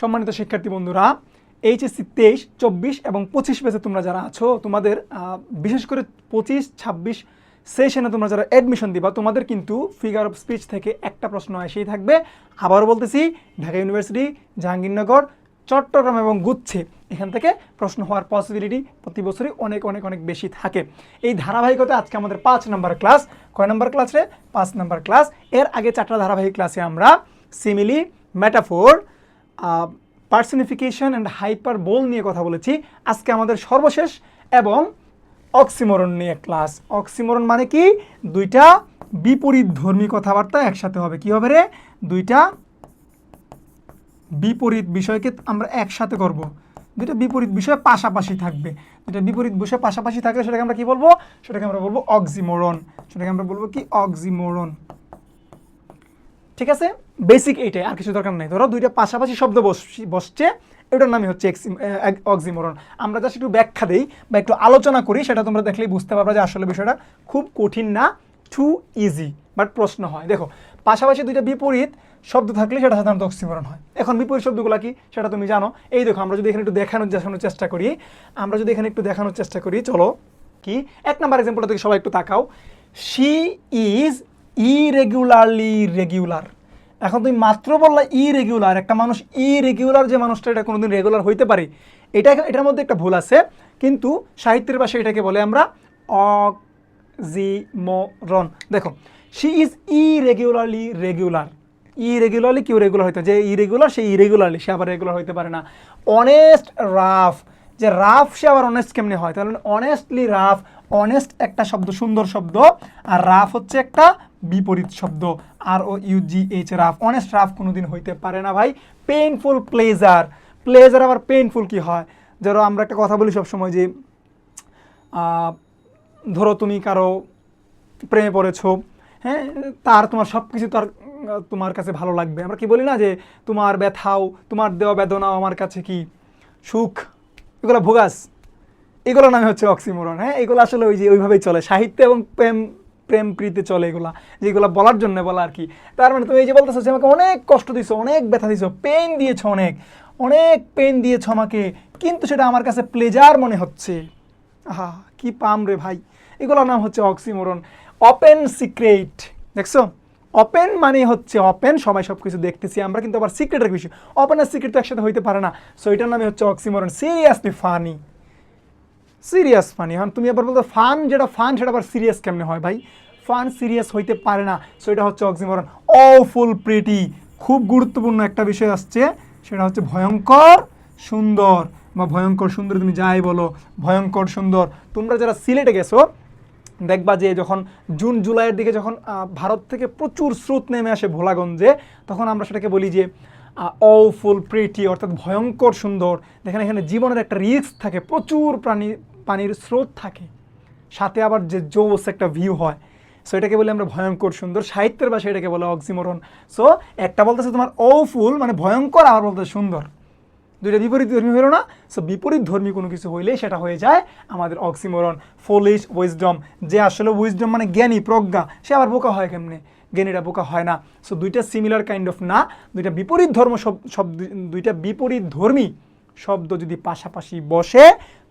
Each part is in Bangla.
সম্মানিত শিক্ষার্থী বন্ধুরা, এইচএসসি তেইশ, চব্বিশ এবং পঁচিশ পেজে তোমরা যারা আছো, তোমাদের বিশেষ করে পঁচিশ, ছাব্বিশ সেশনে তোমরা যারা অ্যাডমিশন দিবা, তোমাদের কিন্তু ফিগার অফ স্পিচ থেকে একটা প্রশ্ন এসেই থাকবে। আবারও বলতেছি, ঢাকা ইউনিভার্সিটি জাহাঙ্গীরনগর, চট্টগ্রাম এবং গুচ্ছে এখান থেকে প্রশ্ন হওয়ার পসিবিলিটি প্রতি বছরই অনেক অনেক অনেক বেশি থাকে। এই ধারাবাহিকতা আজকে আমাদের পাঁচ নম্বর ক্লাস কয় নম্বর ক্লাস রে? পাঁচ নম্বর ক্লাস এর আগে চারটা ধারাবাহিক ক্লাসে আমরা simile metaphor personification and hyperbole নিয়ে কথা বলেছি। আজকে আমাদের সর্বশেষ এবং অক্সিমরন নিয়ে ক্লাস অক্সিমরন মানে কি? দুইটা বিপরীত ধর্মী কথাবার্তা একসাথে হবে। কি হবে রে? দুইটা বিপরীত বিষয়কে আমরা একসাথে করব। দুইটা বিপরীত বিষয় পাশাপাশি থাকবে। দুইটা বিপরীত বিষয় পাশাপাশি থাকলে সেটাকে আমরা কি বলব? সেটাকে আমরা বলব অক্সিমোরন সেটাকে আমরা বলব কি? অক্সিমোরন ঠিক আছে? বেসিক এইটাই, আর কিছু দরকার নেই। ধরো দুইটা পাশাপাশি শব্দ বস- বসছে, এটার নামই হচ্ছে অক্সিমোরন আমরা জাস্ট একটু ব্যাখ্যা দিই বা একটু আলোচনা করি, সেটা তোমরা দেখলেই বুঝতে পারবে যে আসলে বিষয়টা খুব কঠিন না টু ইজি বাট প্রশ্ন হয়। দেখো, পাশাপাশি দুইটা বিপরীত শব্দ থাকলে সেটা সাধারণত অক্সিমরণ হয়। এখন বিপরীত শব্দগুলো কি? সেটা তুমি জানো। এই দেখো, আমরা যদি এখানে একটু দেখানোর দেখানোর চেষ্টা করি, আমরা যদি এখানে একটু দেখানোর চেষ্টা করি, চলো কি? এক নাম্বার এক্সাম্পলটা থেকে সবাই একটু তাকাও। শি ইজ ইরেগুলারলি রেগুলার এখন তুমি মাত্র বললা ইরেগুলার একটা মানুষ ইরেগুলার যে মানুষটা, এটা কোনোদিন রেগুলার হইতে পারে, এটা এটার মধ্যে একটা ভুল আছে, কিন্তু সাহিত্যের ভাষায় এটাকে বলে আমরা অক্সিমোরন। দেখো she is irregularly regular irregularly কেউ রেগুলার হইতে যে ইরেগুলার সে ইরেগুলারলি সে আবার রেগুলার হইতে পারে না। অনেস্ট রাফ যে রাফ সে আবার অনেস্ট কেমনি হয়? তাহলে অনেস্টলি রাফ অনেস্ট একটা শব্দ, সুন্দর শব্দ, আর রাফ হচ্ছে একটা বিপরীত শব্দ আর O U G H rough honest rough কোনোদিন হইতে পারে না ভাই। পেইনফুল প্লেজার প্লেজার আবার পেইনফুল কি হয়? ধরো আমরা একটা কথা বলি সবসময় যে ধরো তুমি কারও প্রেমে পড়েছো হ্যাঁ তার তোমার সব কিছু তার, তোমার কাছে ভালো লাগবে। আমরা কি বলি না যে, তোমার ব্যথাও, তোমার দেওয়া বেদনাও আমার কাছে কি সুখ? এগুলো ভোগাস। এগুলোর নামে হচ্ছে অক্সিমোরন হ্যাঁ? এগুলো আসলে ওই যে ওইভাবেই চলে। সাহিত্য এবং প্রেম প্রেম প্রীতি চলে এগুলা, যেগুলো বলার জন্য বলা আর কি। তার মানে তুমি এই যে বলতেছো যে আমাকে অনেক কষ্ট দিছো, অনেক ব্যথা দিছো পেন দিয়েছ অনেক অনেক পেন দিয়েছ আমাকে, কিন্তু সেটা আমার কাছে প্লেজার মনে হচ্ছে। আহা, কি পাম রে ভাই। এগুলোর নাম হচ্ছে অক্সিমোরন ওপেন সিক্রেট দেখছ? ওপেন মানে হচ্ছে ওপেন সবাই সব কিছু দেখতেছি আমরা, কিন্তু আবার সিক্রেটের বিষয় ওপেন আর সিক্রেট তো একসাথে হইতে পারে না। সো এটার নামে হচ্ছে oxymoron seriously funny serious funny এখন তুমি আবার বলতো ফান, যেটা ফান, সেটা আবার সিরিয়াস কেমনে হয় ভাই? ফান সিরিয়াস হইতে পারে না। সো এটা হচ্ছে অক্সিমরন ফুল প্রিটি খুব গুরুত্বপূর্ণ একটা বিষয় আসছে, সেটা হচ্ছে ভয়ঙ্কর সুন্দর। বা ভয়ঙ্কর সুন্দর তুমি যাই বলো, ভয়ঙ্কর সুন্দর। তোমরা যারা সিলেটে গেছো, দেখবা যে যখন জুন, জুলাইয়ের দিকে যখন ভারত থেকে প্রচুর স্রোত নেমে আসে ভোলাগঞ্জে, তখন আমরা সেটাকে বলি যে ফুল প্রিটি অর্থাৎ ভয়ঙ্কর সুন্দর। দেখেন এখানে জীবনের একটা রিস্ক থাকে, প্রচুর প্রাণী, পানির স্রোত থাকে। সাথে আবার যে জোস একটা ভিউ হয়। সো এটাকে বলি আমরা ভয়ঙ্কর সুন্দর সাহিত্যের ভাষায় এটাকে বলে অক্সিমরন সো একটা বলতেছে তোমার ও ফুল মানে ভয়ঙ্কর, আবার বলতে সুন্দর। দুইটা বিপরীত ধর্মী হলো না। সো বিপরীত ধর্মী কোনো কিছু হইলে সেটা হয়ে যায় আমাদের অক্সিমরন ফলিশ উইজডম যে আসলে উইজডম মানে জ্ঞানী, প্রজ্ঞা, সে আবার বোকা হয় কেমনে? জ্ঞানীরা বোকা হয় না। সো দুইটা সিমিলার কাইন্ড অফ না, দুইটা বিপরীত ধর্ম শব- শব্দ দুইটা বিপরীত ধর্মী শব্দ যদি পাশাপাশি বসে,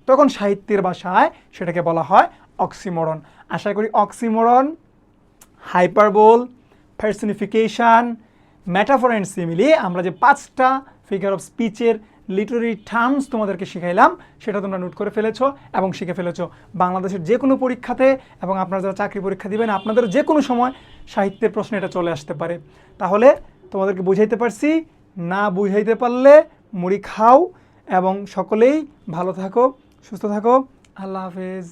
তখন সাহিত্যের ভাষায় সেটাকে বলা হয় অক্সিমরণ আশা করি oxymoron hyperbole personification metaphor and simile আমরা যে পাঁচটা ফিগার অফ স্পিচের লিটারি টার্মস তোমাদেরকে শিখাইলাম, সেটা তোমরা নোট করে ফেলেছ এবং শিখে ফেলেছ। বাংলাদেশের যে কোনো পরীক্ষাতে এবং আপনারা যারা চাকরি পরীক্ষা দিবেন, আপনাদের যে কোনো সময় সাহিত্যের প্রশ্ন এটা চলে আসতে পারে। তাহলে তোমাদেরকে বুঝাইতে পারছি, না বুঝাইতে পারলে মুড়ি খাও এবং সকলেই ভালো থাকো, সুস্থ থাকো। আল্লাহ হাফেজ।